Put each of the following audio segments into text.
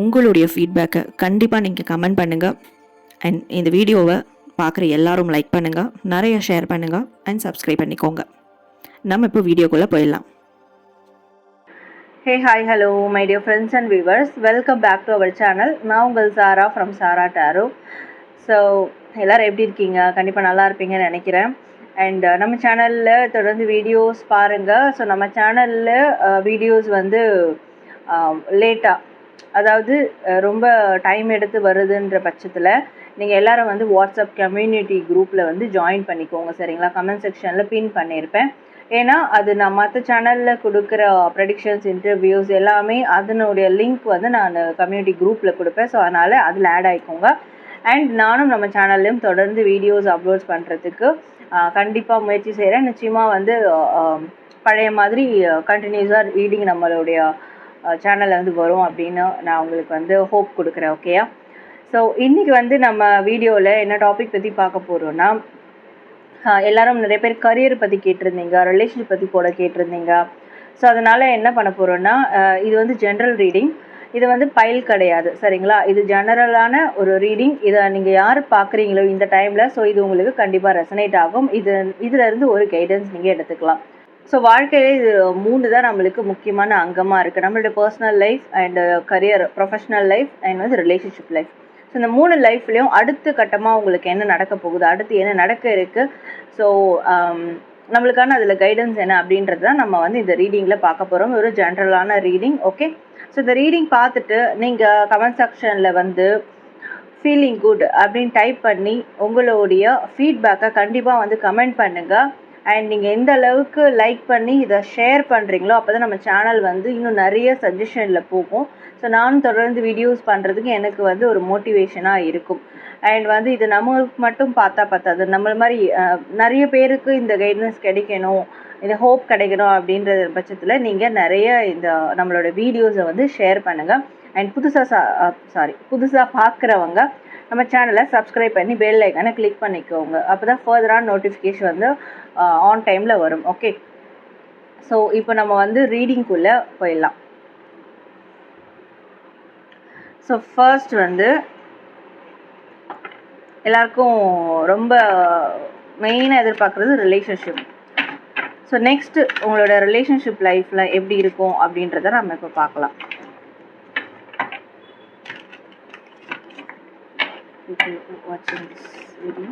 உங்களுடைய ஃபீட்பேக்கை கண்டிப்பாக நீங்கள் கமெண்ட் பண்ணுங்கள் அண்ட் இந்த வீடியோவை பார்க்குற எல்லாரும் லைக் பண்ணுங்கள் நிறைய ஷேர் பண்ணுங்கள் அண்ட் சப்ஸ்கிரைப் பண்ணிக்கோங்க. நம்ம இப்போ வீடியோக்குள்ளே போயிடலாம். Hey hi hello my dear friends and viewers welcome back to our channel நான் உங்கள் Sara from Sara tarot so எல்லோரும் எப்படி இருக்கீங்க? கண்டிப்பாக நல்லா இருப்பீங்கன்னு நினைக்கிறேன். அண்ட் uh, நம்ம சேனலில் தொடர்ந்து வீடியோஸ் பாருங்கள் ஸோ நம்ம சேனலில் வீடியோஸ் uh, வந்து um, லேட்டாக அதாவது ரொம்ப டைம் எடுத்து வருதுன்ற பட்சத்தில் நீங்கள் எல்லாரும் வந்து வாட்ஸ்அப் கம்யூனிட்டி குரூப்பில் வந்து ஜாயின் பண்ணிக்கோங்க சரிங்களா? கமெண்ட் செக்ஷனில் பின் பண்ணியிருப்பேன் ஏன்னா அது நான் மற்ற சேனலில் கொடுக்குற ப்ரெடிக்ஷன்ஸ் இன்டர்வியூஸ் எல்லாமே அதனுடைய லிங்க் வந்து நான் கம்யூனிட்டி குரூப்பில் கொடுப்பேன். ஸோ அதனால் அதில் ஆட் ஆகிக்கோங்க அண்ட் நானும் நம்ம சேனல்லையும் தொடர்ந்து வீடியோஸ் அப்லோட் பண்ணுறதுக்கு கண்டிப்பாக முயற்சி செய்கிறேன் நிச்சயமாக வந்து பழைய மாதிரி கண்டினியூஸாக ரீடிங் நம்மளுடைய சேனலில் வந்து வரும் அப்படின்னு நான் உங்களுக்கு வந்து ஹோப் கொடுக்குறேன் ஓகேயா ஸோ இன்றைக்கி வந்து நம்ம வீடியோவில் என்ன டாபிக் பற்றி பார்க்க போகிறோன்னா எல்லாரும் நிறைய பேர் கரியர் பற்றி கேட்டிருந்தீங்க ரிலேஷன்ஷிப் பற்றி போட கேட்டிருந்தீங்க. ஸோ அதனால் என்ன பண்ண போகிறோன்னா இது வந்து ஜென்ரல் ரீடிங் இது வந்து பயில் கிடையாது சரிங்களா? இது ஜெனரலான ஒரு ரீடிங் இதை நீங்கள் யார் பார்க்குறீங்களோ இந்த டைமில் ஸோ இது உங்களுக்கு கண்டிப்பாக ரெசனேட் ஆகும். இது இதிலேருந்து ஒரு கைடன்ஸ் நீங்கள் எடுத்துக்கலாம். ஸோ வாழ்க்கையில் இது மூணு தான் நம்மளுக்கு முக்கியமான அங்கமாக இருக்குது நம்மளுடைய personal life and career professional life and வந்து ரிலேஷன்ஷிப் லைஃப் ஸோ இந்த மூணு லைஃப்லேயும் அடுத்த கட்டமாக உங்களுக்கு என்ன நடக்க போகுது? அடுத்து என்ன நடக்க இருக்குது ஸோ um, நம்மளுக்கான அதில் கைடன்ஸ் என்ன அப்படின்றது தான் நம்ம வந்து இந்த ரீடிங்கில் பார்க்க போகிறோம் ஒரு ஜென்ரலான ரீடிங் ஓகே ஸோ இந்த ரீடிங் பார்த்துட்டு நீங்கள் கமெண்ட் செக்ஷனில் வந்து ஃபீலிங் குட் அப்படின்னு டைப் பண்ணி உங்களுடைய ஃபீட்பேக்கை கண்டிப்பாக வந்து கமெண்ட் பண்ணுங்கள் அண்ட் நீங்கள் எந்த அளவுக்கு லைக் பண்ணி இதை ஷேர் பண்ணுறீங்களோ அப்போ தான் நம்ம சேனல் வந்து இன்னும் நிறைய சஜஷனில் போகும். ஸோ நானும் தொடர்ந்து வீடியோஸ் பண்ணுறதுக்கு எனக்கு வந்து ஒரு மோட்டிவேஷனாக இருக்கும். அண்ட் வந்து இது நம்மளுக்கு மட்டும் பார்த்தா பார்த்தாது நம்மள மாதிரி நிறைய பேருக்கு இந்த கைடன்ஸ் கிடைக்கணும் இந்த ஹோப் கிடைக்கணும் அப்படின்ற பட்சத்தில் நீங்கள் நிறைய இந்த நம்மளோட வீடியோஸை வந்து ஷேர் பண்ணுங்கள் அண்ட் புதுசாக சா சாரி புதுசாக பார்க்குறவங்க நம்ம சேனலை சப்ஸ்கிரைப் பண்ணி பெல் ஐக்கானை கிளிக் பண்ணிக்கோங்க. அப்போ தான் ஃபர்தரான நோட்டிஃபிகேஷன் வந்து ஆன் டைமில் வரும். ஓகே ஸோ இப்போ நம்ம வந்து ரீடிங்குள்ளே போயிடலாம். ஸோ ஃபர்ஸ்ட் வந்து எல்லாருக்கும் ரொம்ப மெயினாக எதிர்பார்க்குறது ரிலேஷன்ஷிப் ஸோ நெக்ஸ்ட்டு உங்களோட ரிலேஷன்ஷிப் லைஃப்பில் எப்படி இருக்கும் அப்படின்றத நம்ம இப்போ பார்க்கலாம். People watching this video.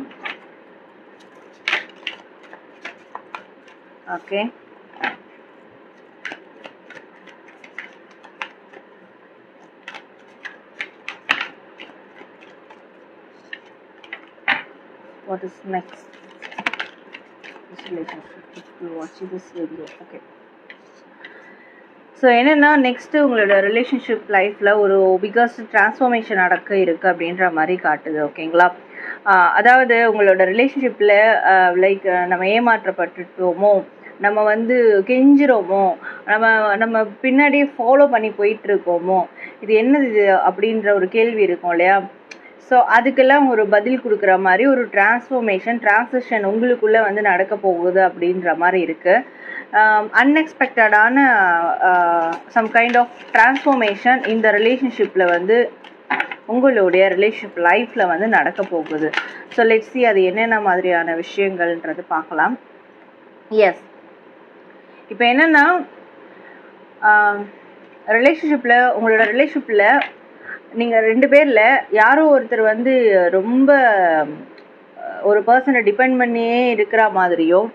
Okay what is next? This relationship if you watch this video okay. So என்னென்னா நெக்ஸ்ட்டு உங்களோட ரிலேஷன்ஷிப் லைஃப்பில் ஒரு பிகஸ்ட் ட்ரான்ஸ்ஃபார்மேஷன் நடக்க இருக்குது அப்படின்ற மாதிரி காட்டுது ஓகேங்களா அதாவது உங்களோட ரிலேஷன்ஷிப்பில் லைக் நம்ம ஏமாற்றப்பட்டுட்டோமோ நம்ம வந்து கெஞ்சிரோமோ நம்ம நம்ம பின்னாடியே ஃபாலோ பண்ணி போயிட்டுருக்கோமோ இது என்னது இது அப்படின்ற ஒரு கேள்வி இருக்கும் இல்லையா? ஸோ அதுக்கெல்லாம் ஒரு பதில் கொடுக்குற மாதிரி ஒரு டிரான்ஸ்ஃபர்மேஷன் டிரான்சிஷன் உங்களுக்குள்ளே வந்து நடக்க போகுது அப்படின்ற மாதிரி இருக்குது அன்எக்ஸ்பெக்டடான சம் கைண்ட் ஆஃப் டிரான்ஸ்ஃபர்மேஷன் இந்த ரிலேஷன்ஷிப்பில் வந்து உங்களுடைய ரிலேஷன்ஷிப் லைஃப்பில் வந்து நடக்க போகுது. ஸோ லெட்ஸி அது என்னென்ன மாதிரியான விஷயங்கள்ன்றது பார்க்கலாம். எஸ் இப்போ என்னென்னா ரிலேஷன்ஷிப்பில் உங்களோட ரிலேஷன்ஷிப்பில் நீங்கள் ரெண்டு பேரில் யாரோ ஒருத்தர் வந்து ரொம்ப ஒரு பர்சனை டிபெண்ட் பண்ணியே இருக்கிற மாதிரியும்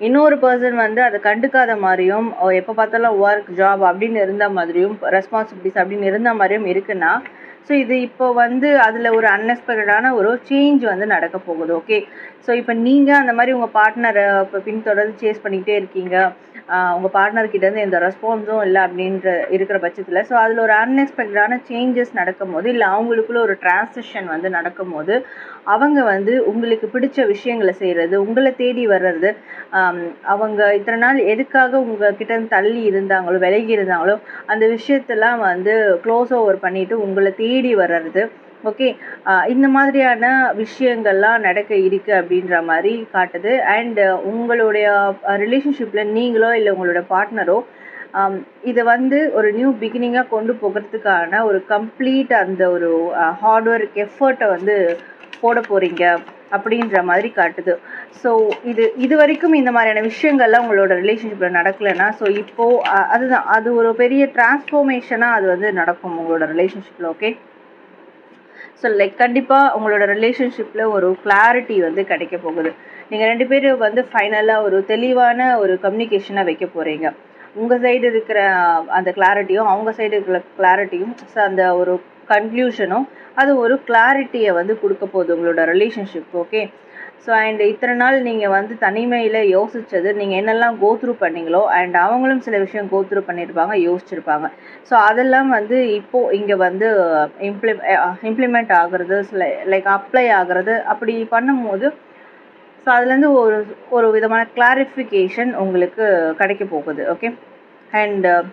இன்னொரு பர்சன் வந்து அதை கண்டுக்காத மாதிரியும் எப்போ பார்த்தாலும் ஒர்க் ஜாப் அப்படின்னு இருந்த மாதிரியும் ரெஸ்பான்சிபிலிட்டிஸ் அப்படின்னு இருந்த மாதிரியும் இருக்குன்னா ஸோ இது இப்போ வந்து அதில் ஒரு அன்எக்ஸ்பெக்டடான ஒரு சேஞ்ச் வந்து நடக்க போகுது ஓகே ஸோ இப்போ நீங்கள் அந்த மாதிரி உங்கள் பார்ட்னரை இப்போ பின்தொடர்ந்து சேஸ் பண்ணிக்கிட்டே இருக்கீங்க. உங்கள் பார்ட்னர்கிட்டேருந்து எந்த ரெஸ்பான்ஸும் இல்லை அப்படின்ற இருக்கிற பட்சத்தில் ஸோ அதில் ஒரு அன்எக்ஸ்பெக்டடான சேஞ்சஸ் நடக்கும் போது இல்லை அவங்களுக்குள்ள ஒரு டிரான்சிஷன் வந்து நடக்கும் போது அவங்க வந்து உங்களுக்கு பிடிச்ச விஷயங்களை செய்கிறது உங்களை தேடி வர்றது அவங்க இத்தனை நாள் எதுக்காக உங்கள் கிட்டேருந்து தள்ளி இருந்தாங்களோ விலகி இருந்தாங்களோ அந்த விஷயத்தெல்லாம் வந்து க்ளோஸ் ஓவர் பண்ணிவிட்டு உங்களை தேடி வர்றது ஓகே இந்த மாதிரியான விஷயங்கள்லாம் நடக்க இருக்குது அப்படின்ற மாதிரி காட்டுது. அண்ட் உங்களுடைய ரிலேஷன்ஷிப்பில் நீங்களோ இல்லை உங்களோட பார்ட்னரோ இதை வந்து ஒரு நியூ பிகினிங்காக கொண்டு போகிறதுக்கான ஒரு கம்ப்ளீட் அந்த ஒரு ஹார்ட் ஒர்க் எஃபர்ட்டை வந்து போட போகிறீங்க அப்படின்ற மாதிரி காட்டுது. ஸோ இது இது வரைக்கும் இந்த மாதிரியான விஷயங்கள்லாம் உங்களோட ரிலேஷன்ஷிப்பில் நடக்கலைன்னா ஸோ இப்போது அதுதான் அது ஒரு பெரிய டிரான்ஸ்ஃபர்மேஷனாக அது வந்து நடக்கும் உங்களோட ரிலேஷன்ஷிப்பில் ஓகே ஸோ லைக் கண்டிப்பாக உங்களோட ரிலேஷன்ஷிப்பில் ஒரு கிளாரிட்டி வந்து கிடைக்க போகுது. நீங்கள் ரெண்டு பேரும் வந்து ஃபைனலாக ஒரு தெளிவான ஒரு கம்யூனிகேஷனை வைக்க போகிறீங்க உங்கள் சைடு இருக்கிற அந்த கிளாரிட்டியும் அவங்க சைடு இருக்கிற கிளாரிட்டியும் ஸோ அந்த ஒரு கன்க்ளூஷனும் அது ஒரு கிளாரிட்டியை வந்து கொடுக்க போகுது உங்களோட ரிலேஷன்ஷிப் ஓகே ஸோ அண்ட் இத்தனை நாள் நீங்கள் வந்து தனிமையில் யோசிச்சது நீங்கள் என்னெல்லாம் கோத்ரூ பண்ணீங்களோ அண்ட் அவங்களும் சில விஷயம் கோத்ரூ பண்ணியிருப்பாங்க யோசிச்சிருப்பாங்க. ஸோ அதெல்லாம் வந்து இப்போது இங்கே வந்து இம்ப்ளி இம்ப்ளிமெண்ட் ஆகுறது லைக் அப்ளை ஆகுறது அப்படி பண்ணும்போது ஸோ அதுலேருந்து ஒரு ஒரு விதமான கிளாரிஃபிகேஷன் உங்களுக்கு கிடைக்க போகுது ஓகே அண்ட் uh,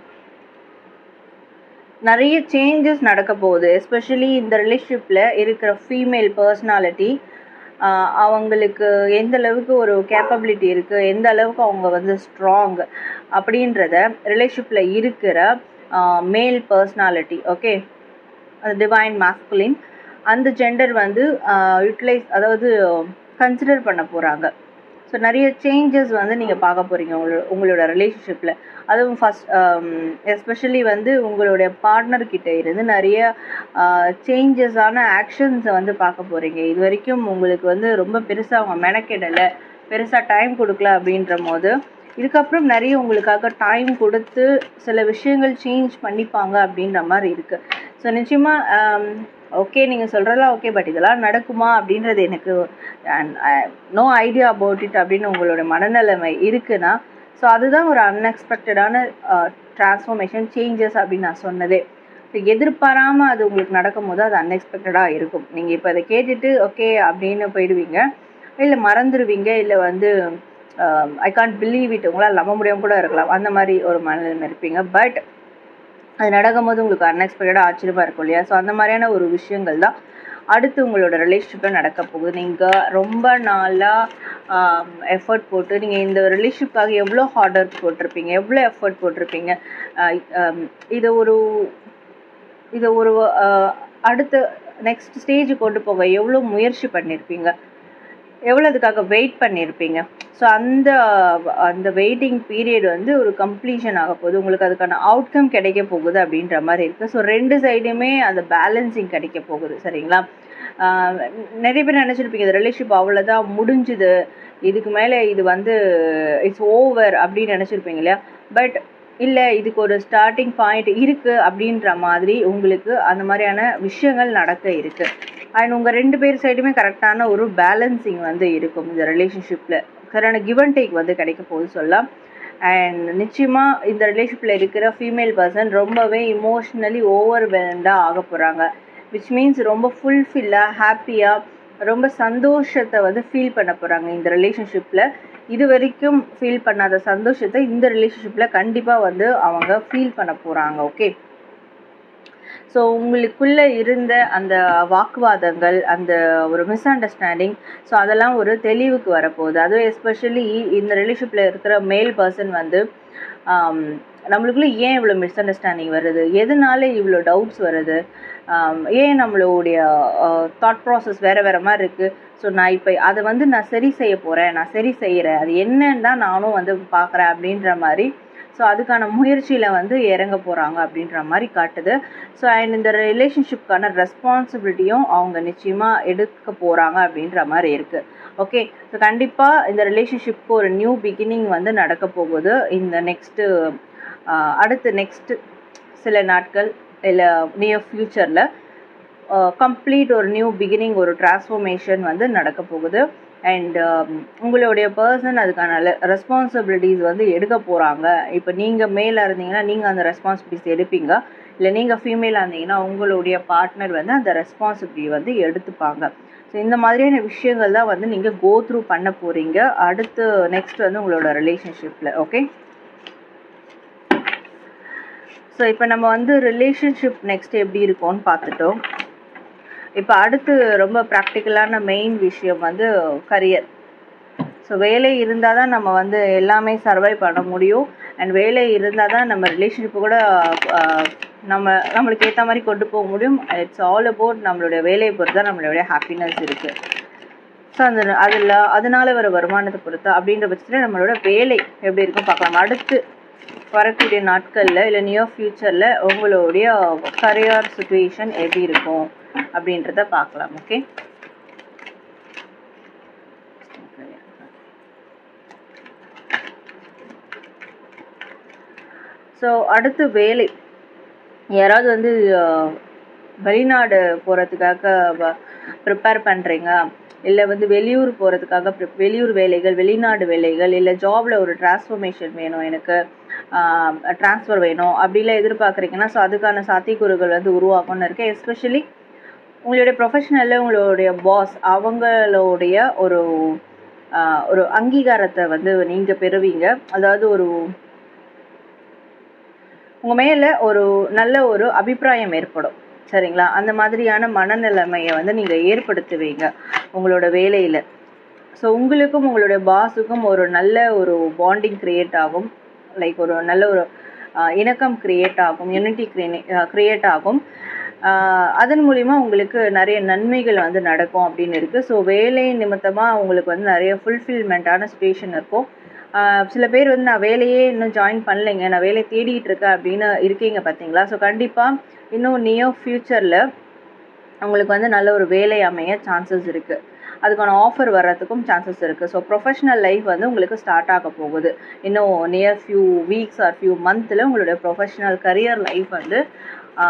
நிறைய சேஞ்சஸ் நடக்க போகுது எஸ்பெஷலி இந்த ரிலேஷன்ஷிப்பில் இருக்கிற ஃபீமேல் பர்சனாலிட்டி அவங்களுக்கு எந்த அளவுக்கு ஒரு கேப்பபிலிட்டி இருக்குது எந்த அளவுக்கு அவங்க வந்து ஸ்ட்ராங் அப்படின்றத ரிலேஷிப்பில் இருக்கிற மேல் பர்சனாலிட்டி ஓகே அது டிவைன் மாஸ்குலின் அந்த ஜெண்டர் வந்து யூட்டிலைஸ் அதாவது கன்சிடர் பண்ண போகிறாங்க ஸோ நிறைய சேஞ்சஸ் வந்து நீங்கள் பார்க்க போகிறீங்க உங்களோட உங்களோட ரிலேஷன்ஷிப்பில் அதுவும் ஃபஸ்ட் எஸ்பெஷலி um, வந்து உங்களுடைய பார்ட்னர்கிட்ட இருந்து நிறைய uh, சேஞ்சஸான ஆக்ஷன்ஸை வந்து பார்க்க போகிறீங்க இது வரைக்கும் உங்களுக்கு வந்து ரொம்ப பெருசாக அவங்க மெனக்கெடலை பெருசாக டைம் கொடுக்கல அப்படின்ற போது இதுக்கப்புறம் நிறைய உங்களுக்காக டைம் கொடுத்து சில விஷயங்கள் சேஞ்ச் பண்ணிப்பாங்க அப்படின்ற மாதிரி இருக்குது ஸோ நிச்சயமாக ஓகே um, நீங்கள் சொல்கிறதெல்லாம் ஓகே பட் இதெல்லாம் நடக்குமா அப்படின்றது எனக்கு நோ ஐடியா அபவுட் இட் அப்படின்னு உங்களோட மனநிலைமை இருக்குன்னா ஸோ அதுதான் ஒரு அன்எக்ஸ்பெக்டடான ட்ரான்ஸ்ஃபர்மேஷன் சேஞ்சஸ் அப்படின்னு நான் சொன்னதே. எதிர்பாராமல் அது உங்களுக்கு நடக்கும் போது அது அன்எக்ஸ்பெக்டடாக இருக்கும். நீங்கள் இப்போ அதை கேட்டுட்டு ஓகே அப்படின்னு போயிடுவீங்க. இல்லை மறந்துடுவீங்க இல்லை வந்து ஐ கான்ட் பிலீவ் இட் உங்களால் நம்ப முடியாமல் கூட இருக்கலாம். அந்த மாதிரி ஒரு மனநிலைமை இருப்பீங்க. பட் அது நடக்கும்போது உங்களுக்கு அன்எக்ஸ்பெக்டடாக ஆச்சரியமாக இருக்கும் இல்லையா? ஸோ அந்த மாதிரியான ஒரு விஷயங்கள் தான் அடுத்து உங்களோட ரிலேஷன்ஷிப்பில் நடக்க போகுது. நீங்கள் ரொம்ப நாளாக எஃபர்ட் போட்டு நீங்கள் இந்த ரிலேஷன்ஷிப்காக எவ்வளோ ஹார்ட் ஒர்க் போட்டிருப்பீங்க? எவ்வளோ எஃபர்ட் போட்டிருப்பீங்க? இதை ஒரு இதை ஒரு அடுத்த நெக்ஸ்ட் ஸ்டேஜ் கொண்டு போக எவ்வளோ முயற்சி பண்ணியிருப்பீங்க எவ்வளோ அதுக்காக வெயிட் பண்ணியிருப்பீங்க ஸோ அந்த அந்த வெயிட்டிங் பீரியட் வந்து ஒரு கம்ப்ளீஷன் ஆக போகுது. உங்களுக்கு அதுக்கான அவுட்கம் கிடைக்க போகுது அப்படின்ற மாதிரி இருக்குது ஸோ ரெண்டு சைடுமே அந்த பேலன்சிங் கிடைக்க போகுது சரிங்களா? நிறைய பேர் நினச்சிருப்பீங்க இந்த ரிலேஷன்ஷிப் அவ்வளோதான் முடிஞ்சுது. இதுக்கு மேலே இது வந்து இட்ஸ் ஓவர் அப்படின்னு நினச்சிருப்பீங்க இல்லையா? பட் இல்லை இதுக்கு ஒரு ஸ்டார்டிங் பாயிண்ட் இருக்குது அப்படின்ற மாதிரி உங்களுக்கு அந்த மாதிரியான விஷயங்கள் நடக்க இருக்குது அண்ட் உங்கள் ரெண்டு பேர் சைடுமே கரெக்டான ஒரு பேலன்சிங் வந்து இருக்கும் இந்த ரிலேஷன்ஷிப்பில் கரெக்டான கிவ் அண்ட் டேக் வந்து கிடைக்க போகுது சொல்லலாம். அண்ட் நிச்சயமாக இந்த ரிலேஷன்ஷிப்பில் இருக்கிற ஃபீமேல் பர்சன் ரொம்பவே இமோஷ்னலி ஓவர்வெல்டாக ஆக போகிறாங்க விச் மீன்ஸ் ரொம்ப ஃபுல்ஃபில்லாக ஹாப்பியாக ரொம்ப சந்தோஷத்தை வந்து ஃபீல் பண்ண போகிறாங்க இந்த ரிலேஷன்ஷிப்பில் இது வரைக்கும் ஃபீல் பண்ணாத சந்தோஷத்தை இந்த ரிலேஷன்ஷிப்பில் கண்டிப்பாக வந்து அவங்க ஃபீல் பண்ண போகிறாங்க ஓகே ஸோ உங்களுக்குள்ளே இருந்த அந்த வாக்குவாதங்கள் அந்த ஒரு மிஸ் அண்டர்ஸ்டாண்டிங் ஸோ அதெல்லாம் ஒரு தெளிவுக்கு வரப்போகுது. அதுவும் எஸ்பெஷலி இந்த ரிலேஷன்ஷிப்பில் இருக்கிற மேல் பர்சன் வந்து நம்மளுக்குள்ளே நம்மளுக்குள்ள ஏன் இவ்வளோ மிஸ் அண்டர்ஸ்டாண்டிங் வருது? எதனால இவ்வளோ டவுட்ஸ் வருது? Um, ஏன் நம்மளுடைய தாட் ப்ராசஸ் வேறு வேறு மாதிரி இருக்குது ஸோ நான் இப்போ அதை வந்து நான் சரி செய்ய போகிறேன் நான் சரி செய்கிறேன் அது என்னன்னு தான் நானும் வந்து பார்க்குறேன் அப்படின்ற மாதிரி ஸோ அதுக்கான முயற்சியில் வந்து இறங்க போகிறாங்க அப்படின்ற மாதிரி காட்டுது. ஸோ அண்ட் இந்த ரிலேஷன்ஷிப்க்கான ரெஸ்பான்சிபிலிட்டியும் அவங்க நிச்சயமாக எடுக்க போகிறாங்க அப்படின்ற மாதிரி இருக்குது ஓகே ஸோ கண்டிப்பாக இந்த ரிலேஷன்ஷிப்க்கு ஒரு நியூ பிகினிங் வந்து நடக்க போகுது. இந்த நெக்ஸ்ட்டு அடுத்து நெக்ஸ்ட்டு சில நாட்கள் இல்லை நியர் ஃப்யூச்சரில் கம்ப்ளீட் ஒரு நியூ பிகினிங் ஒரு டிரான்ஸ்ஃபர்மேஷன் வந்து நடக்க போகுது. அண்ட் um, உங்களுடைய பர்சன் அதுக்கான ரெஸ்பான்சிபிலிட்டிஸ் வந்து எடுக்க போகிறாங்க இப்போ நீங்கள் மேலாக இருந்தீங்கன்னா நீங்கள் அந்த ரெஸ்பான்சிபிலிட்டிஸ் எடுப்பீங்க. இல்லை நீங்கள் ஃபீமேலாக இருந்தீங்கன்னா உங்களுடைய பார்ட்னர் வந்து அந்த ரெஸ்பான்சிபிலிட்டி வந்து எடுத்துப்பாங்க. ஸோ இந்த மாதிரியான விஷயங்கள் தான் வந்து நீங்கள் கோ த்ரூ பண்ண போகிறீங்க அடுத்து நெக்ஸ்ட் வந்து உங்களோட ரிலேஷன்ஷிப்பில் ஓகே ஸோ இப்போ நம்ம வந்து ரிலேஷன்ஷிப் நெக்ஸ்ட் எப்படி இருக்கும்னு பார்த்துட்டோம். இப்போ அடுத்து ரொம்ப ப்ராக்டிக்கலான மெயின் விஷயம் வந்து கரியர் ஸோ வேலை இருந்தால் தான் நம்ம வந்து எல்லாமே சர்வை பண்ண முடியும். அண்ட் வேலை இருந்தால் தான் நம்ம ரிலேஷன்ஷிப்பு கூட நம்ம நம்மளுக்கு ஏற்ற மாதிரி கொண்டு போக முடியும். இட்ஸ் ஆல் அபவுட் நம்மளுடைய வேலையை பொறுத்து தான் நம்மளுடைய ஹாப்பினஸ் இருக்குது ஸோ அந்த அதில் அதனால வர வருமானத்தை பொறுத்து அப்படின்ற பட்சத்தில் நம்மளோட வேலை எப்படி இருக்கும் பார்க்கலாம். அடுத்து வரக்கூடிய நாட்களில் இல்லை நியர் ஃப்யூச்சரில் உங்களுடைய கரியர் சுச்சுவேஷன் எப்படி இருக்கும்? அப்படின்றத பார்க்கலாம் ஓகே ஸோ அடுத்து வேலை. யாராவது வந்து வெளிநாடு போகிறதுக்காக ப்ரிப்பேர் பண்ணுறீங்க இல்லை வந்து வெளியூர் போகிறதுக்காக வெளியூர் வேலைகள் வெளிநாடு வேலைகள் இல்லை ஜாபில் ஒரு டிரான்ஸ்ஃபர்மேஷன் வேணும் எனக்கு ட்ரான்ஸ்ஃபர் வேணும் அப்படிலாம் எதிர்பார்க்குறீங்கன்னா ஸோ அதுக்கான சாத்தியக்கூறுகள் வந்து உருவாகும்னு இருக்கேன். எஸ்பெஷலி உங்களுடைய ப்ரொஃபஷனலில் உங்களுடைய பாஸ் அவங்களுடைய ஒரு ஒரு அங்கீகாரத்தை வந்து நீங்கள் பெறுவீங்க. அதாவது ஒரு உங்கள் மேலே ஒரு நல்ல ஒரு அபிப்பிராயம் ஏற்படும். சரிங்களா? அந்த மாதிரியான மனநிலைமையை வந்து நீங்கள் ஏற்படுத்துவீங்க உங்களோட வேலையில். ஸோ உங்களுக்கும் உங்களுடைய பாஸுக்கும் ஒரு நல்ல ஒரு பாண்டிங் க்ரியேட் ஆகும். லைக் ஒரு நல்ல ஒரு இணக்கம் க்ரியேட் ஆகும் யூனிட்டி க்ரியேட் ஆகும். அதன் மூலிமா உங்களுக்கு நிறைய நன்மைகள் வந்து நடக்கும் அப்படின்னு இருக்குது ஸோ வேலை நிமித்தமாக உங்களுக்கு வந்து நிறைய ஃபுல்ஃபில்மெண்ட்டான சுச்சுவேஷன் இருக்கும். சில பேர் வந்து நான் வேலையே இன்னும் ஜாயின் பண்ணலைங்க. நான் வேலையை தேடிட்டு இருக்கேன் அப்படின்னு இருக்கீங்க பார்த்தீங்களா ஸோ கண்டிப்பாக இன்னும் நியர் ஃப்யூச்சரில் உங்களுக்கு வந்து நல்ல ஒரு வேலை அமைய சான்சஸ் இருக்குது அதுக்கான ஆஃபர் வர்றதுக்கும் சான்சஸ் இருக்குது ஸோ ப்ரொஃபஷனல் லைஃப் வந்து உங்களுக்கு ஸ்டார்ட் ஆக போகுது. இன்னும் near few weeks or few மந்தில் உங்களுடைய ப்ரொஃபஷனல் கரியர் லைஃப் வந்து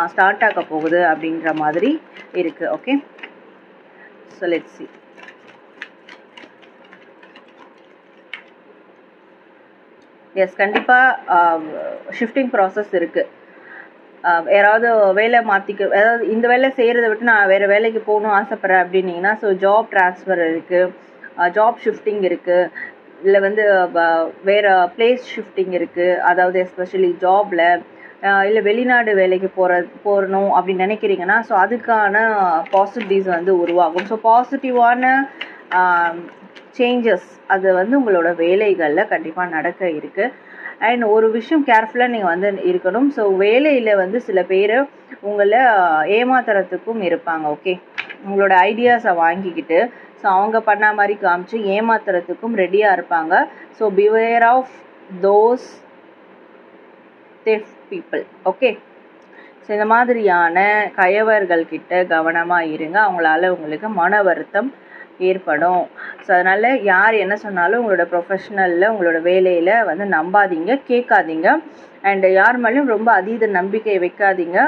ஸ்டார்ட் ஆக போகுது அப்படின்ற மாதிரி இருக்குது okay so let see yes கண்டிப்பாக ஷிஃப்டிங் ப்ராசஸ் இருக்குது யாராவது வேலை மாற்றிக்க அதாவது இந்த வேலை செய்கிறத விட்டு நான் வேறு வேலைக்கு போகணும் ஆசைப்பட்றேன் அப்படின்னீங்கன்னா ஸோ ஜாப் ட்ரான்ஸ்ஃபர் இருக்குது ஜாப் ஷிஃப்டிங் இருக்குது இல்லை வந்து வேறு பிளேஸ் ஷிஃப்டிங் இருக்குது அதாவது எஸ்பெஷலி ஜாபில் இல்லை வெளிநாடு வேலைக்கு போகிற போகணும் அப்படின்னு நினைக்கிறீங்கன்னா ஸோ அதுக்கான பாசிட்டிவ்ஸ் வந்து உருவாகும். ஸோ பாசிட்டிவான சேஞ்சஸ் அது வந்து உங்களோட வேலைகளில் கண்டிப்பாக நடக்க இருக்குது அண்ட் ஒரு விஷயம் கேர்ஃபுல்லாக நீங்கள் வந்து இருக்கணும். ஸோ வேலையில் வந்து சில பேர் உங்களை ஏமாத்துறதுக்கும் இருப்பாங்க ஓகே உங்களோட ஐடியாஸை வாங்கிக்கிட்டு ஸோ அவங்க பண்ண மாதிரி காமிச்சு ஏமாத்துறதுக்கும் ரெடியாக இருப்பாங்க. So beware of those theft people okay so இந்த மாதிரியான கயவர்கள்கிட்ட கவனமாக இருங்க. அவங்களால உங்களுக்கு மன வருத்தம் ஏற்படும். ஸோ அதனால் யார் என்ன சொன்னாலும் உங்களோட ப்ரொஃபஷ்னலில் உங்களோட வேலையில் வந்து நம்பாதீங்க கேட்காதீங்க. அண்ட் யார் மேலேயும் ரொம்ப அதீத நம்பிக்கை வைக்காதீங்க.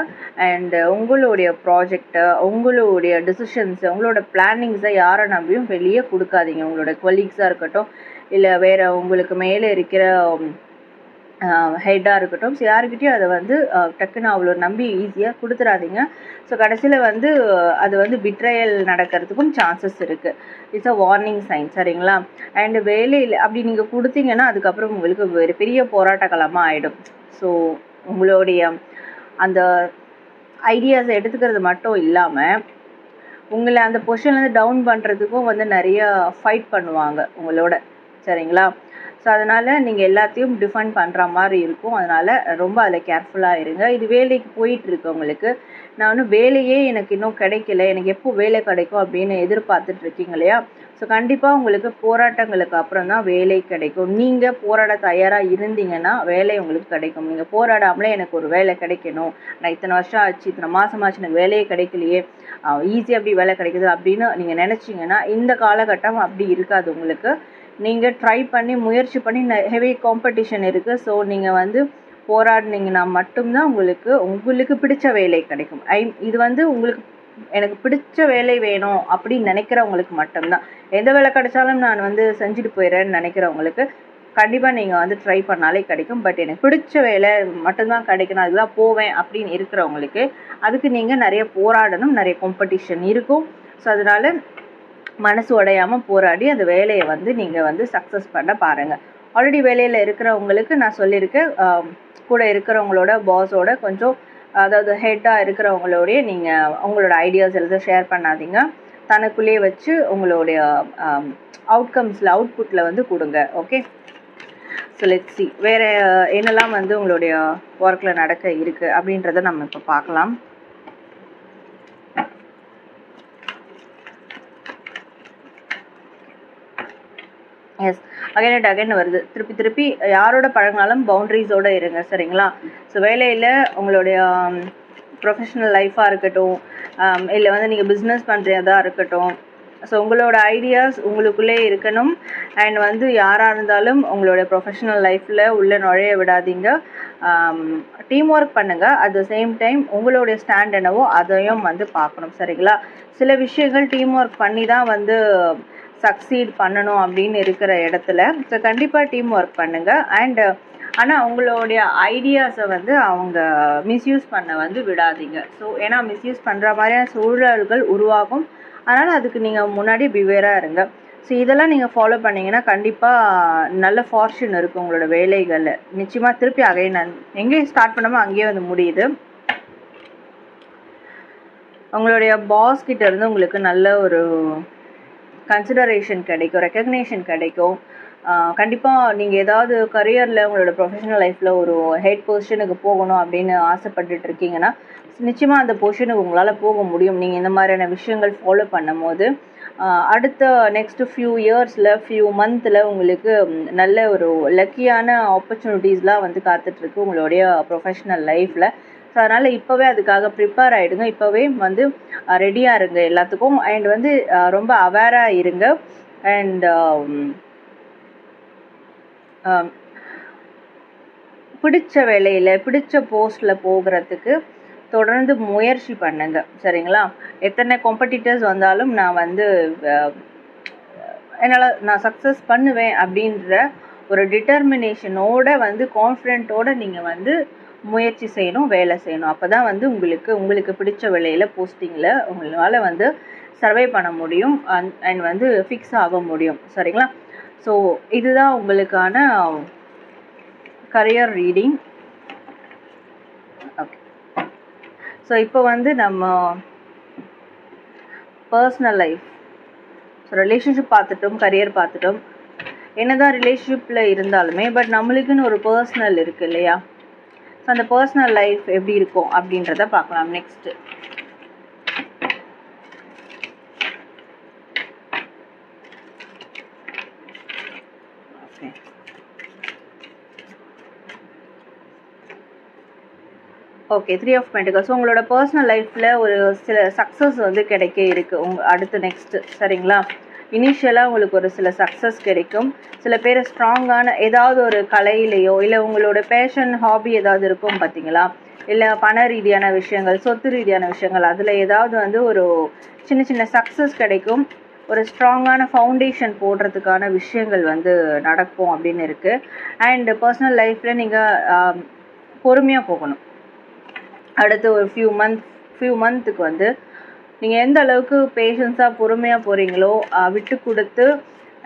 அண்டு உங்களுடைய ப்ராஜெக்டை உங்களுடைய டிசிஷன்ஸை உங்களோட பிளானிங்ஸை யாரை நம்பியும் வெளியே கொடுக்காதீங்க. உங்களோட கொலீக்ஸாக இருக்கட்டும் இல்லை வேறு உங்களுக்கு மேலே இருக்கிற ஹெட்டாக இருக்கட்டும். ஸோ யாருக்கிட்டையும் அதை வந்து டக்குன்னு அவ்வளோ நம்பி ஈஸியாக கொடுத்துறாதீங்க. ஸோ கடைசியில் வந்து அது வந்து பிட்ரையல் நடக்கிறதுக்கும் சான்சஸ் இருக்குது இட்ஸ் அ வார்னிங் சைன் சரிங்களா? அண்டு வேலையில் அப்படி நீங்கள் கொடுத்தீங்கன்னா அதுக்கப்புறம் உங்களுக்கு ஒரு பெரிய போராட்ட களமாக ஆகிடும் ஸோ உங்களுடைய அந்த ஐடியாஸை எடுத்துக்கிறது மட்டும் இல்லாமல் உங்களை அந்த பொசிஷன்லேருந்து டவுன் பண்ணுறதுக்கும் வந்து நிறைய ஃபைட் பண்ணுவாங்க உங்களோட. சரிங்களா? ஸோ அதனால் நீங்கள் எல்லாத்தையும் டிஃபெண்ட் பண்ணுற மாதிரி இருக்கும். அதனால் ரொம்ப அதில் கேர்ஃபுல்லாக இருங்க. இது வேலைக்கு போயிட்டு இருக்கு நான் வந்து வேலையே எனக்கு இன்னும் கிடைக்கல. எனக்கு எப்போ வேலை கிடைக்கும் அப்படின்னு எதிர்பார்த்துட்டு இருக்கீங்க இல்லையா? ஸோ கண்டிப்பாக உங்களுக்கு போராட்டங்களுக்கு அப்புறம் தான் வேலை கிடைக்கும். நீங்கள் போராட தயாராக இருந்தீங்கன்னா வேலை உங்களுக்கு கிடைக்கும். நீங்கள் போராடாமலே எனக்கு ஒரு வேலை கிடைக்கணும். நான் இத்தனை வருஷம் ஆச்சு இத்தனை மாதம் ஆச்சு எனக்கு வேலையே கிடைக்கலையே. ஈஸியாக அப்படி வேலை கிடைக்குது அப்படின்னு நீங்கள் நினச்சிங்கன்னா இந்த காலகட்டம் அப்படி இருக்காது உங்களுக்கு. நீங்கள் ட்ரை பண்ணி முயற்சி பண்ணி ஹெவி காம்படிஷன் இருக்குது ஸோ நீங்கள் வந்து போராடினீங்கன்னா மட்டும்தான் உங்களுக்கு உங்களுக்கு பிடிச்ச வேலை கிடைக்கும். ஐ இது வந்து உங்களுக்கு எனக்கு பிடிச்ச வேலை வேணும் அப்படின்னு நினைக்கிறவங்களுக்கு மட்டும்தான். எந்த வேலை கிடைச்சாலும் நான் வந்து செஞ்சுட்டு போயிடுறேன்னு நினைக்கிறவங்களுக்கு கண்டிப்பாக நீங்கள் வந்து ட்ரை பண்ணாலே கிடைக்கும். பட் எனக்கு பிடிச்ச வேலை மட்டும்தான் கிடைக்கணும். அதுதான் போவேன் அப்படின்னு இருக்கிறவங்களுக்கு அதுக்கு நீங்கள் நிறைய போராடணும். நிறைய காம்படிஷன் இருக்கும். ஸோ அதனால் மனசு உடையாமல் போராடி அந்த வேலையை வந்து நீங்கள் வந்து சக்ஸஸ் பண்ண பாருங்கள் ஆல்ரெடி வேலையில் இருக்கிறவங்களுக்கு நான் சொல்லியிருக்கேன் கூட இருக்கிறவங்களோட பாஸோட கொஞ்சம் அதாவது ஹெட்டாக இருக்கிறவங்களோடைய நீங்கள் உங்களோட ஐடியாஸ் எல்லாம் ஷேர் பண்ணாதீங்க. தனக்குள்ளேயே வச்சு உங்களுடைய அவுட்கம்ஸில் அவுட்புட்டில் வந்து கொடுங்க ஓகே ஸோ லெட் சி வேறு என்னெல்லாம் வந்து உங்களுடைய ஒர்க்கில் நடக்க இருக்குது அப்படின்றத நம்ம இப்போ பார்க்கலாம். எஸ் அகைன் அண்ட் அகைன் வருது. திருப்பி திருப்பி யாரோட பழகினாலும் பவுண்ட்ரிஸோடு இருங்க சரிங்களா? ஸோ வேலையில் உங்களுடைய um, ப்ரொஃபஷனல் லைஃபாக இருக்கட்டும் um, இல்லை வந்து நீங்கள் பிஸ்னஸ் பண்ணுறதா இருக்கட்டும் ஸோ உங்களோட ஐடியாஸ் உங்களுக்குள்ளே இருக்கணும். அண்ட் வந்து யாராக இருந்தாலும் உங்களோட ப்ரொஃபஷனல் லைஃப்பில் உள்ளே நுழைய விடாதீங்க. டீம் ஒர்க் பண்ணுங்கள் அட் த சேம் டைம் உங்களுடைய ஸ்டாண்ட் என்னவோ அதையும் வந்து பார்க்கணும் சரிங்களா? சில விஷயங்கள் டீம் ஒர்க் பண்ணி தான் வந்து சக்சீட் பண்ணணும் அப்படின்னு இருக்கிற இடத்துல. ஸோ கண்டிப்பாக டீம் ஒர்க் பண்ணுங்கள் அண்டு ஆனால் அவங்களுடைய ஐடியாஸை வந்து அவங்க மிஸ்யூஸ் பண்ண வந்து விடாதீங்க. ஸோ ஏன்னா மிஸ்யூஸ் பண்ணுற மாதிரியான சூழல்கள் உருவாகும். அதனால் அதுக்கு நீங்கள் முன்னாடி பிவேராக இருங்க. ஸோ இதெல்லாம் நீங்கள் ஃபாலோ பண்ணிங்கன்னா கண்டிப்பாக நல்ல ஃபார்ச்சூன் இருக்கும் உங்களோட வேலைகளில். நிச்சயமாக திருப்பி அகைன் நான் எங்கேயும் ஸ்டார்ட் பண்ணாமல் அங்கேயே வந்து முடியுது. உங்களுடைய பாஸ் கிட்ட இருந்து உங்களுக்கு நல்ல ஒரு கன்சிடரேஷன் கிடைக்கும் ரெக்கக்னேஷன் கிடைக்கும். கண்டிப்பாக நீங்கள் ஏதாவது கரியரில் உங்களோட ப்ரொஃபஷனல் லைஃப்பில் ஒரு ஹெட் பொசிஷனுக்கு போகணும் அப்படின்னு ஆசைப்பட்டுட்டு இருக்கீங்கன்னா நிச்சயமாக அந்த பொசிஷனுக்கு உங்களால் போக முடியும். நீங்கள் இந்த மாதிரியான விஷயங்கள் ஃபாலோ பண்ணும் போது அடுத்த நெக்ஸ்ட் ஃபியூ இயர்ஸில் ஃபியூ மந்தில் உங்களுக்கு நல்ல ஒரு லக்கியான ஆப்பர்ச்சுனிட்டிஸ்லாம் வந்து காத்துட்ருக்கு உங்களுடைய ப்ரொஃபஷனல் லைஃப்பில் ஸோ அதனால் இப்போவே அதுக்காக ப்ரிப்பேர் ஆகிடுங்க இப்போவே வந்து ரெடியாக இருங்க எல்லாத்துக்கும். அண்ட் வந்து ரொம்ப அவேராக இருங்க. அண்ட் um, um, பிடிச்ச வேலையில் பிடிச்ச போஸ்ட்டில் போகிறதுக்கு தொடர்ந்து முயற்சி பண்ணுங்க. சரிங்களா? எத்தனை காம்படிட்டர்ஸ் வந்தாலும் நான் வந்து என்னால் நான் சக்ஸஸ் பண்ணுவேன் அப்படின்ற ஒரு டிட்டர்மினேஷனோட வந்து கான்ஃபிடென்ட்டோட நீங்கள் வந்து முயற்சி செய்யணும் வேலை செய்யணும். அப்போ தான் வந்து உங்களுக்கு உங்களுக்கு பிடிச்ச வேலையில் போஸ்டிங்கில் உங்களால் வந்து சர்வே பண்ண முடியும். அண்ட் வந்து ஃபிக்ஸ் ஆக முடியும். சரிங்களா? ஸோ இதுதான் உங்களுக்கான கரியர் ரீடிங் ஓகே ஸோ இப்போ வந்து நம்ம பர்சனல் லைஃப் ஸோ ரிலேஷன்ஷிப் பார்த்துட்டோம் கரியர் பார்த்துட்டோம். என்னதான் ரிலேஷன்ஷிப்பில் இருந்தாலுமே பட் நம்மளுக்குன்னு ஒரு பர்சனல் இருக்குது இல்லையா? ஸோ அந்த பர்சனல் லைஃப் எப்படி இருக்கும் அப்படின்றத பார்க்கலாம் next okay three of pentacles உங்களோட பர்சனல் லைஃப்பில் ஒரு சில சக்ஸஸ் வந்து கிடைக்க இருக்குது உங்க அடுத்து நெக்ஸ்ட்டு சரிங்களா? இனிஷியலாக உங்களுக்கு ஒரு சில சக்ஸஸ் கிடைக்கும். சில பேர் ஸ்ட்ராங்கான ஏதாவது ஒரு கலையிலையோ இல்லை உங்களோட பேஷன் ஹாபி ஏதாவது இருக்கும் பார்த்தீங்களா இல்லை பண ரீதியான விஷயங்கள் சொத்து ரீதியான விஷயங்கள் அதில் ஏதாவது வந்து ஒரு சின்ன சின்ன சக்ஸஸ் கிடைக்கும். ஒரு ஸ்ட்ராங்கான ஃபவுண்டேஷன் போடுறதுக்கான விஷயங்கள் வந்து நடக்கும் அப்படின்னு இருக்குது அண்டு பர்சனல் லைஃப்பில் நீங்கள் பொறுமையாக போகணும். அடுத்து ஒரு ஃபியூ மந்த் ஃபியூ மந்த்துக்கு வந்து நீங்கள் எந்த அளவுக்கு பேஷன்ஸாக பொறுமையாக போகிறீங்களோ விட்டு கொடுத்து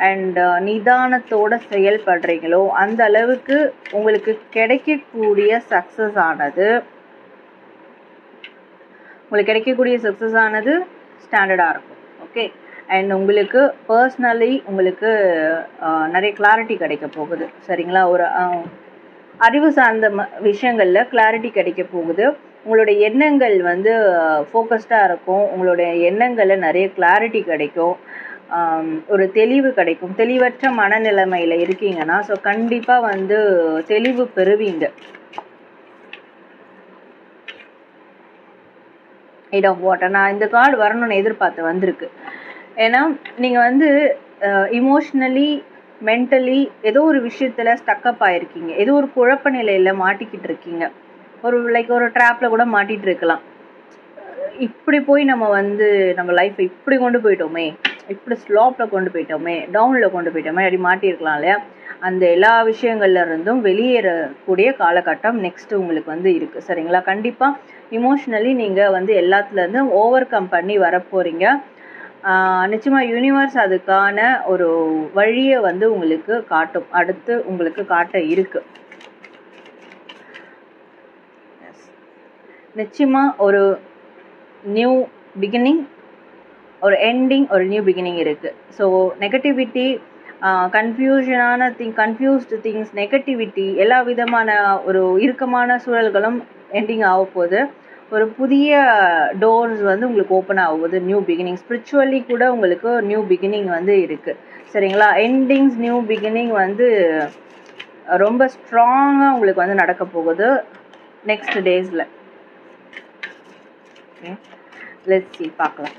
அண்ட் uh, நிதானத்தோட செயல்படுறீங்களோ அந்த அளவுக்கு உங்களுக்கு கிடைக்கக்கூடிய சக்ஸஸ் ஆனது உங்களுக்கு கிடைக்கக்கூடிய சக்ஸஸ் ஆனது ஸ்டாண்டர்டாக இருக்கும். ஓகே அண்ட் உங்களுக்கு பர்சனலி உங்களுக்கு uh, நிறைய கிளாரிட்டி கிடைக்க போகுது. சரிங்களா? ஒரு uh, அறிவு சார்ந்த ம விஷயங்களில் கிளாரிட்டி கிடைக்க போகுது. உங்களுடைய எண்ணங்கள் வந்து ஃபோக்கஸ்டாக இருக்கும். உங்களுடைய எண்ணங்களில் நிறைய கிளாரிட்டி கிடைக்கும். ஒரு தெளிவு கிடைக்கும். தெளிவற்ற மனநிலைமையில் இருக்கீங்கன்னா ஸோ கண்டிப்பாக வந்து தெளிவு பெறுவீங்க. எயிட் ஆஃப் வாட்டர் நான் இந்த கார்டு வரணும்னு எதிர்பார்த்து வந்திருக்கு. ஏன்னா நீங்கள் வந்து இமோஷ்னலி மென்டலி ஏதோ ஒரு விஷயத்தில் ஸ்டக்கப் ஆகிருக்கீங்க ஏதோ ஒரு குழப்ப நிலையில் மாட்டிக்கிட்டு இருக்கீங்க. ஒரு லைக் ஒரு ட்ராப்பில் கூட மாட்டிகிட்டு இருக்கலாம். இப்படி போய் நம்ம வந்து நம்ம லைஃப்பை இப்படி கொண்டு போயிட்டோமே. இப்படி ஸ்லோப்பில் கொண்டு போயிட்டோமே டவுனில் கொண்டு போயிட்டோமே அப்படி மாட்டியிருக்கலாம் இல்லையா? அந்த எல்லா விஷயங்கள்ல இருந்தும் வெளியேறக்கூடிய காலகட்டம் நெக்ஸ்ட் உங்களுக்கு வந்து இருக்குது சரிங்களா? கண்டிப்பாக இமோஷ்னலி நீங்கள் வந்து எல்லாத்துலேருந்தும் ஓவர் கம் பண்ணி வரப்போகிறீங்க நிச்சயமாக யூனிவர்ஸ் அதுக்கான ஒரு வழியை வந்து உங்களுக்கு காட்டும். அடுத்து உங்களுக்கு காட்ட இருக்கு. நிச்சயமாக ஒரு நியூ பிகினிங் ஒரு எண்டிங் ஒரு நியூ பிகினிங் இருக்குது ஸோ நெகட்டிவிட்டி கன்ஃபியூஷனான திங் கன்ஃபியூஸ்டு திங்ஸ் நெகட்டிவிட்டி எல்லா விதமான ஒரு இறுக்கமான சூழல்களும் எண்டிங் ஆக போகுது. ஒரு புதிய டோர்ஸ் வந்து உங்களுக்கு ஓப்பன் ஆகுது நியூ பிகினிங் ஸ்பிரிச்சுவலி கூட உங்களுக்கு நியூ பிகினிங் வந்து இருக்குது சரிங்களா? எண்டிங்ஸ் நியூ பிகினிங் வந்து ரொம்ப ஸ்ட்ராங்காக உங்களுக்கு வந்து நடக்க போகுது நெக்ஸ்ட் டேஸில் லெட்ஸ் சி பார்க்கலாம்.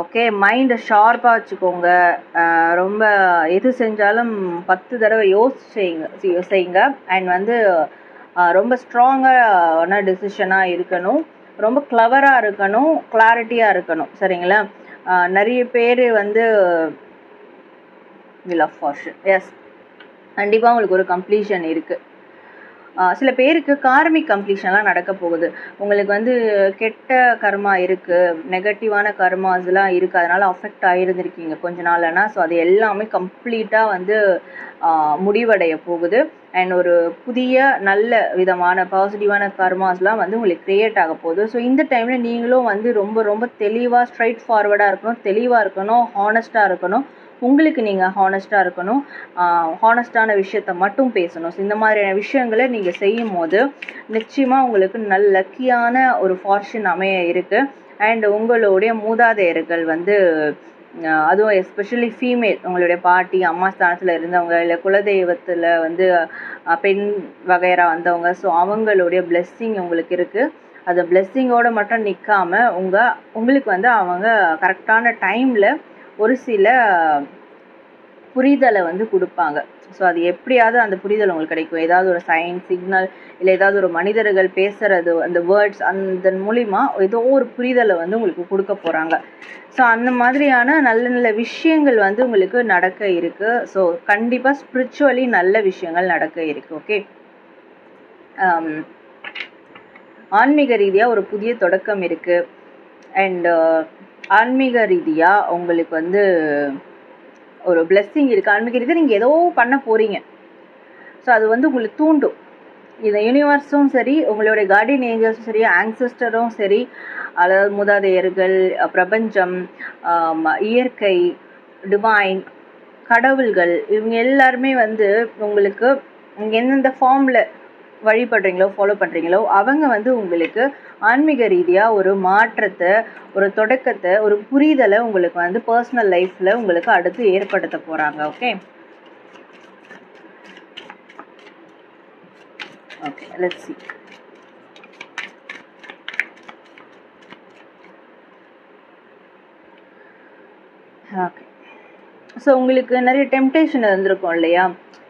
ஓகே மைண்டை ஷார்ப்பாக வச்சுக்கோங்க. ரொம்ப எது செஞ்சாலும் பத்து தடவை யோசிச்சு செய்யுங்க செய்யுங்க. அண்ட் வந்து ரொம்ப ஸ்ட்ராங்கான டிசிஷனாக இருக்கணும். ரொம்ப கிளவராக இருக்கணும் கிளாரிட்டியாக இருக்கணும். சரிங்களா? நிறைய பேர் வந்து வில் ஆஃப் ஃபார்ஷன் எஸ் கண்டிப்பாக உங்களுக்கு ஒரு கம்ப்ளீஷன் இருக்குது சில பேருக்கு கார்மிக் கம்ப்ளீஷன்லாம் நடக்க போகுது. உங்களுக்கு வந்து கெட்ட கர்மா இருக்குது நெகட்டிவான கர்மாஸ்லாம் இருக்குது அதனால் அஃபெக்ட் ஆகிருந்திருக்கீங்க கொஞ்ச நாள்னா ஸோ அது எல்லாமே கம்ப்ளீட்டாக வந்து முடிவடைய போகுது. அண்ட் ஒரு புதிய நல்ல விதமான பாசிட்டிவான கர்மாஸ்லாம் வந்து உங்களுக்கு க்ரியேட் ஆக போகுது. ஸோ இந்த டைமில் நீங்களும் வந்து ரொம்ப ரொம்ப தெளிவாக ஸ்ட்ரைட் ஃபார்வர்டாக இருக்கணும் தெளிவாக இருக்கணும் ஹானஸ்ட்டாக இருக்கணும். உங்களுக்கு நீங்கள் ஹானஸ்ட்டாக இருக்கணும். ஹானஸ்டான விஷயத்த மட்டும் பேசணும். ஸோ இந்த மாதிரியான விஷயங்களை நீங்கள் செய்யும் போது நிச்சயமாக உங்களுக்கு நல்ல லக்கியான ஒரு ஃபார்ச்சூன் அமைய இருக்குது அண்ட் உங்களுடைய மூதாதையர்கள் வந்து அதுவும் எஸ்பெஷலி ஃபீமேல் உங்களுடைய பாட்டி அம்மா ஸ்தானத்தில் இருந்தவங்க இல்லை குலதெய்வத்தில் வந்து பெண் வகையரா வந்தவங்க ஸோ அவங்களுடைய பிளெஸ்ஸிங் உங்களுக்கு இருக்குது அந்த பிளெஸ்ஸிங்கோடு மட்டும் நிற்காமல் உங்கள் உங்களுக்கு வந்து அவங்க கரெக்டான டைமில் ஒரு சில புரிதலை வந்து கொடுப்பாங்க. ஸோ அது எப்படியாவது அந்த புரிதல் உங்களுக்கு கிடைக்கும். ஏதாவது ஒரு சைன் சிக்னல் இல்லை ஏதாவது ஒரு மனிதர்கள் பேசுறது அந்த வேர்ட்ஸ் அந்த மூலிமா ஏதோ ஒரு புரிதலை வந்து உங்களுக்கு கொடுக்க போகிறாங்க ஸோ அந்த மாதிரியான நல்ல நல்ல விஷயங்கள் வந்து உங்களுக்கு நடக்க இருக்கு. ஸோ கண்டிப்பாக ஸ்பிரிச்சுவலி நல்ல விஷயங்கள் நடக்க இருக்கு ஓகே um, ஆன்மீக ரீதியாக ஒரு புதிய தொடக்கம் இருக்குது அண்டு ஆன்மீக ரீதியாக உங்களுக்கு வந்து ஒரு பிளெஸ்ஸிங் இருக்குது ஆன்மீக ரீதியாக நீங்கள் ஏதோ பண்ண போகிறீங்க ஸோ அது வந்து உங்களுக்கு தூண்டும். இந்த யூனிவர்ஸும் சரி உங்களுடைய கார்டியன் ஏஞ்சல்ஸும் சரி ஆங்சிஸ்டரும் சரி அதாவது மூதாதையர்கள் பிரபஞ்சம் இயற்கை டிவைன் கடவுள்கள் இவங்க எல்லாருமே வந்து உங்களுக்கு எந்தெந்த ஃபார்மில் வழிபடுறீங்களோ ஃபாலோ பண்ணுறீங்களோ அவங்க வந்து உங்களுக்கு ஆன்மீக ரீதியாக ஒரு மாற்றத்தை ஒரு தொடக்கத்தை ஒரு புரிதலை உங்களுக்கு வந்து பர்சனல் லைஃப்பில் உங்களுக்கு அடுத்து ஏற்படுத்த போகிறாங்க okay okay let's see okay so உங்களுக்கு நிறைய டெம்டேஷன் இருந்திருக்கும் இல்லையா?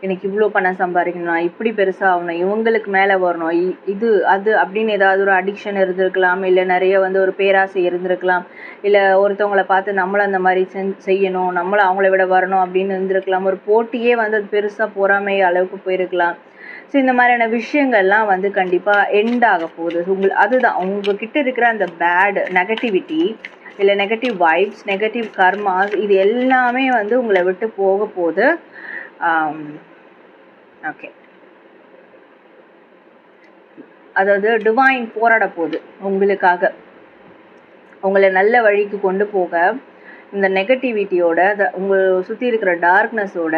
எனக்கு இவ்வளோ பணம் சம்பாதிக்கணும் நான் இப்படி பெருசாக ஆகணும் இவங்களுக்கு மேலே வரணும் இ- இது அது அப்படின்னு ஏதாவது ஒரு அடிக்ஷன் இருந்திருக்கலாம் இல்லை நிறைய வந்து ஒரு பேராசை இருந்திருக்கலாம் இல்லை ஒருத்தவங்களை பார்த்து நம்மளும் அந்த மாதிரி செஞ் செய்யணும் நம்மளும் அவங்கள விட வரணும் அப்படின்னு இருந்திருக்கலாம் ஒரு போட்டியே வந்து அது பெருசாக பொறாமை அளவுக்கு போயிருக்கலாம். ஸோ இந்த மாதிரியான விஷயங்கள்லாம் வந்து கண்டிப்பாக எண்ட் ஆக போகுது. உங்கள் அதுதான் உங்ககிட்ட இருக்கிற அந்த பேட் நெகட்டிவிட்டி இல்லை நெகட்டிவ் வைப்ஸ் நெகட்டிவ் கர்மாஸ் இது எல்லாமே வந்து உங்களை விட்டு போக போகுது. ஓகே அதாவது டிவைன் போராட போகுது உங்களுக்காக. உங்களை நல்ல வழிக்கு கொண்டு போக இந்த நெகட்டிவிட்டியோட உங்களை சுற்றி இருக்கிற டார்க்னஸோட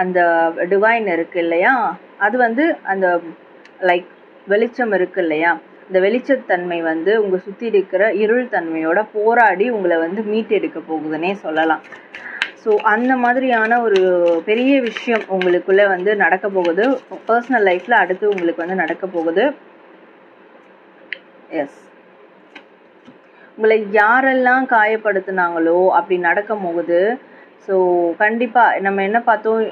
அந்த டிவைன் இருக்கு இல்லையா? அது வந்து அந்த லைக் வெளிச்சம் இருக்கு இல்லையா? இந்த வெளிச்சத்தன்மை வந்து உங்கள் சுற்றி இருக்கிற இருள் தன்மையோட போராடி உங்களை வந்து மீட்டெடுக்க போகுதுன்னே சொல்லலாம். ஸோ அந்த மாதிரியான ஒரு பெரிய விஷயம் உங்களுக்குள்ளே வந்து நடக்க போகுது. பர்சனல் லைஃப்பில் அடுத்து உங்களுக்கு வந்து நடக்க போகுது. எஸ் உங்களை யாரெல்லாம் காயப்படுத்துனாங்களோ அப்படி நடக்கும் போகுது. ஸோ கண்டிப்பாக நம்ம என்ன பார்த்தோம்?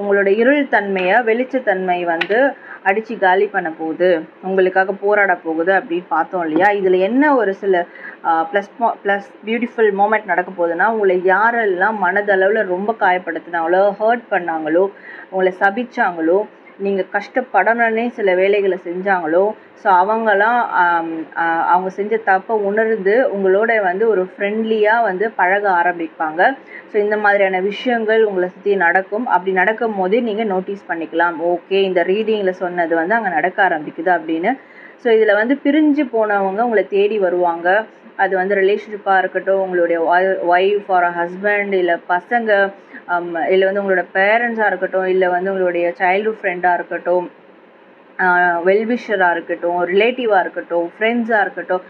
உங்களோட இருள் தன்மையை வெளிச்சத்தன்மை வந்து அடித்து காலி பண்ண போகுது உங்களுக்காக போராட போகுது அப்படின்னு பார்த்தோம் இல்லையா? இதில் என்ன ஒரு சில ப்ளஸ் ப்ளஸ் பியூட்டிஃபுல் மூமெண்ட் நடக்க போகுதுன்னா உங்களை யாரெல்லாம் மனதளவில் ரொம்ப காயப்படுத்தினாங்களோ ஹர்ட் பண்ணாங்களோ உங்களை சபிச்சாங்களோ நீங்கள் கஷ்டப்படணுன்னே சில வேலைகளை செஞ்சாங்களோ ஸோ அவங்களாம் அவங்க செஞ்ச தப்பை உணர்ந்து உங்களோட வந்து ஒரு ஃப்ரெண்ட்லியாக வந்து பழக ஆரம்பிப்பாங்க. ஸோ இந்த மாதிரியான விஷயங்கள் உங்களை சுற்றி நடக்கும். அப்படி நடக்கும் போதே நீங்கள் நோட்டீஸ் பண்ணிக்கலாம். ஓகே இந்த ரீடிங்கில் சொன்னது வந்து அங்கே நடக்க ஆரம்பிக்குது அப்படின்னு. ஸோ இதில் வந்து பிரிஞ்சு போனவங்க உங்களை தேடி வருவாங்க. அது வந்து ரிலேஷன்ஷிப்பாக இருக்கட்டும் உங்களுடைய ஒய்ஃப் ஆர் ஹஸ்பண்ட் இல்லை பசங்க Um, இல்லை வந்து உங்களோட பேரண்ட்ஸாக இருக்கட்டும் இல்லை வந்து உங்களுடைய சைல்டுஹுட் ஃப்ரெண்டாக இருக்கட்டும் வெல்விஷராக இருக்கட்டும் ரிலேட்டிவாக இருக்கட்டும் ஃப்ரெண்ட்ஸாக இருக்கட்டும்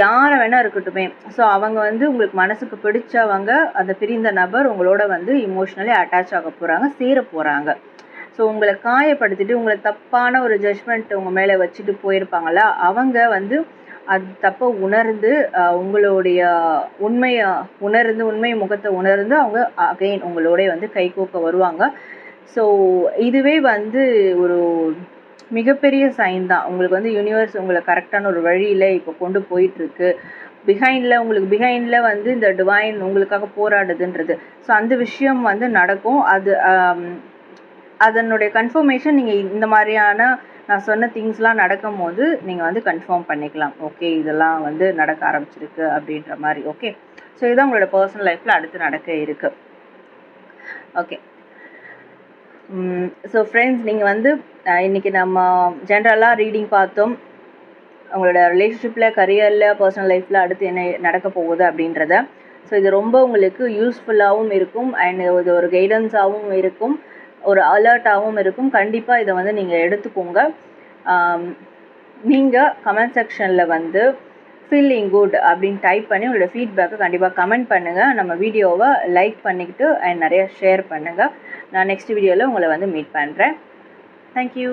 யாரை வேணா இருக்கட்டுமே. ஸோ அவங்க வந்து உங்களுக்கு மனசுக்கு பிடிச்சவங்க அந்த பிரிந்த நபர் உங்களோட வந்து இமோஷ்னலி அட்டாச் ஆக போகிறாங்க சேர போகிறாங்க ஸோ உங்களை காயப்படுத்திட்டு உங்களை தப்பான ஒரு ஜட்மெண்ட் உங்கள் மேலே வச்சுட்டு போயிருப்பாங்களா அவங்க வந்து அது தப்பை உணர்ந்து உங்களுடைய உண்மையை உணர்ந்து உண்மை முகத்தை உணர்ந்து அவங்க அகைன் உங்களோட வந்து கைகோக்க வருவாங்க. ஸோ இதுவே வந்து ஒரு மிகப்பெரிய சைன் தான். உங்களுக்கு வந்து யூனிவர்ஸ் உங்களை கரெக்டான ஒரு வழியில் இப்போ கொண்டு போயிட்டுருக்கு. பிஹைண்டில் உங்களுக்கு பிஹைண்டில் வந்து இந்த டிவைன் உங்களுக்காக போராடுதுன்றது. ஸோ அந்த விஷயம் வந்து நடக்கும். அது அதனுடைய கன்ஃபர்மேஷன் நீங்கள் இந்த மாதிரியான நான் சொன்ன திங்ஸ்லாம் நடக்கும் போது நீங்கள் வந்து கன்ஃபார்ம் பண்ணிக்கலாம். ஓகே இதெல்லாம் வந்து நடக்க ஆரம்பிச்சிருக்கு அப்படின்ற மாதிரி. ஓகே ஸோ இதுதான் உங்களோட பர்சனல் லைஃப்பில் அடுத்து நடக்க இருக்கு. ஓகே ஸோ ஃப்ரெண்ட்ஸ் நீங்கள் வந்து இன்றைக்கி நம்ம ஜென்ரலாக ரீடிங் பார்த்தோம். உங்களோட ரிலேஷன்ஷிப்பில் கரியரில் பர்சனல் லைஃப்பில் அடுத்து என்ன நடக்க போகுது அப்படின்றத. ஸோ இது ரொம்ப உங்களுக்கு யூஸ்ஃபுல்லாகவும் இருக்கும். அண்ட் இது ஒரு கைடன்ஸாகவும் இருக்கும். ஒரு அலர்ட்டாகவும் இருக்கும். கண்டிப்பாக இதை வந்து நீங்கள் எடுத்துக்கோங்க. நீங்கள் கமெண்ட் செக்ஷனில் வந்து ஃபீலிங் குட் அப்படின்னு டைப் பண்ணி உங்களோட ஃபீட்பேக்கை கண்டிப்பாக கமெண்ட் பண்ணுங்கள் நம்ம வீடியோவை லைக் பண்ணிக்கிட்டு அண்ட் நிறைய ஷேர் பண்ணுங்கள் நான் நெக்ஸ்ட் வீடியோவில் உங்களை வந்து மீட் பண்ணுறேன் தேங்க்யூ